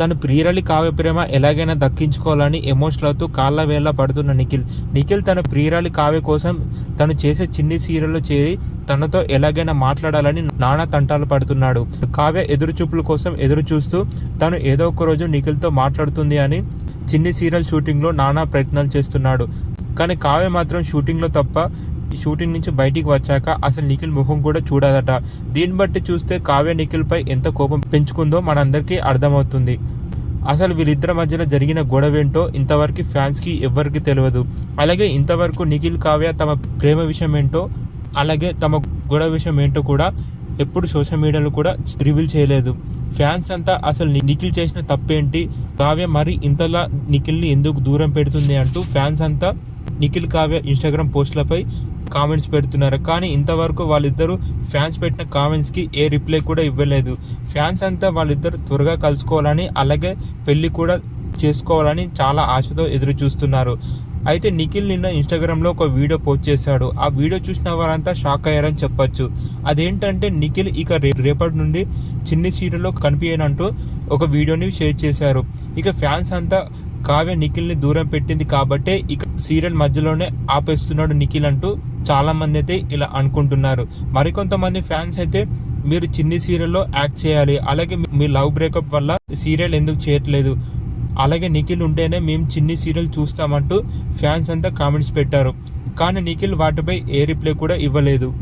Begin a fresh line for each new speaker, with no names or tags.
తను ప్రియురాలి కావ్య ప్రేమ ఎలాగైనా దక్కించుకోవాలని ఎమోషనల్ అవుతూ కాళ్ళ వేళ్ళ పడుతున్న నిఖిల్. నిఖిల్ తన ప్రియురాలి కావ్య కోసం తను చేసే చిన్ని సీరియల్లో చేరి తనతో ఎలాగైనా మాట్లాడాలని నానా తంటాలు పడుతున్నాడు. కావ్య ఎదురు చూపుల కోసం ఎదురు చూస్తూ తను ఏదో ఒక రోజు నిఖిల్తో మాట్లాడుతుంది అని చిన్ని సీరియల్ షూటింగ్లో నానా ప్రయత్నాలు చేస్తున్నాడు. కానీ కావ్య మాత్రం షూటింగ్లో తప్ప ఈ షూటింగ్ నుంచి బయటికి వచ్చాక అసలు నిఖిల్ ముఖం కూడా చూడదట. దీన్ని బట్టి చూస్తే కావ్య నిఖిల్పై ఎంత కోపం పెంచుకుందో మనందరికీ అర్థమవుతుంది. అసలు వీళ్ళిద్దరి మధ్యలో జరిగిన గొడవ ఏంటో ఇంతవరకు ఫ్యాన్స్కి ఎవ్వరికి తెలియదు అలాగే ఇంతవరకు నిఖిల్ కావ్య తమ ప్రేమ విషయం ఏంటో అలాగే తమ గొడవ విషయం ఏంటో కూడా ఎప్పుడు సోషల్ మీడియాలో కూడా రివీల్ చేయలేదు. ఫ్యాన్స్ అంతా అసలు నిఖిల్ చేసిన తప్పేంటి? కావ్య మరి ఇంతలా నిఖిల్ని ఎందుకు దూరం పెడుతుంది అంటూ ఫ్యాన్స్ అంతా నిఖిల్ కావ్య ఇన్స్టాగ్రామ్ పోస్టులపై కామెంట్స్ పెడుతున్నారు. కానీ ఇంతవరకు వాళ్ళిద్దరూ ఫ్యాన్స్ పెట్టిన కామెంట్స్కి ఏ రిప్లై కూడా ఇవ్వలేదు. ఫ్యాన్స్ అంతా వాళ్ళిద్దరు త్వరగా కలుసుకోవాలని అలాగే పెళ్ళి కూడా చేసుకోవాలని చాలా ఆశతో ఎదురు చూస్తున్నారు అయితే నిఖిల్ నిన్న ఇన్స్టాగ్రామ్లో ఒక వీడియో పోస్ట్ చేశాడు. ఆ వీడియో చూసిన వారంతా షాక్ అయ్యారని చెప్పొచ్చు. అదేంటంటే నిఖిల్ ఇక రేపటి నుండి చిన్ని సీరియల్లో కనిపించనంటూ ఒక వీడియోని షేర్ చేశారు. ఇక ఫ్యాన్స్ అంతా కావ్య నిఖిల్ని దూరం పెట్టింది కాబట్టే ఇక సీరియల్ మధ్యలోనే ఆపేస్తున్నాడు నిఖిల్ అంటూ చాలా మంది అయితే ఇలా అనుకుంటున్నారు. మరికొంతమంది ఫ్యాన్స్ అయితే మీరు చిన్ని సీరియల్లో యాక్ట్ చేయాలి. అలాగే మీ- మీ లవ్ బ్రేకప్ వల్ల సీరియల్ ఎందుకు చేయట్లేదు? అలాగే నిఖిల్ ఉంటేనే మేము చిన్ని సీరియల్ చూస్తామంటూ ఫ్యాన్స్ అంతా కామెంట్స్ పెట్టారు. కానీ నిఖిల్ వాటిపై ఏ రిప్లై కూడా ఇవ్వలేదు.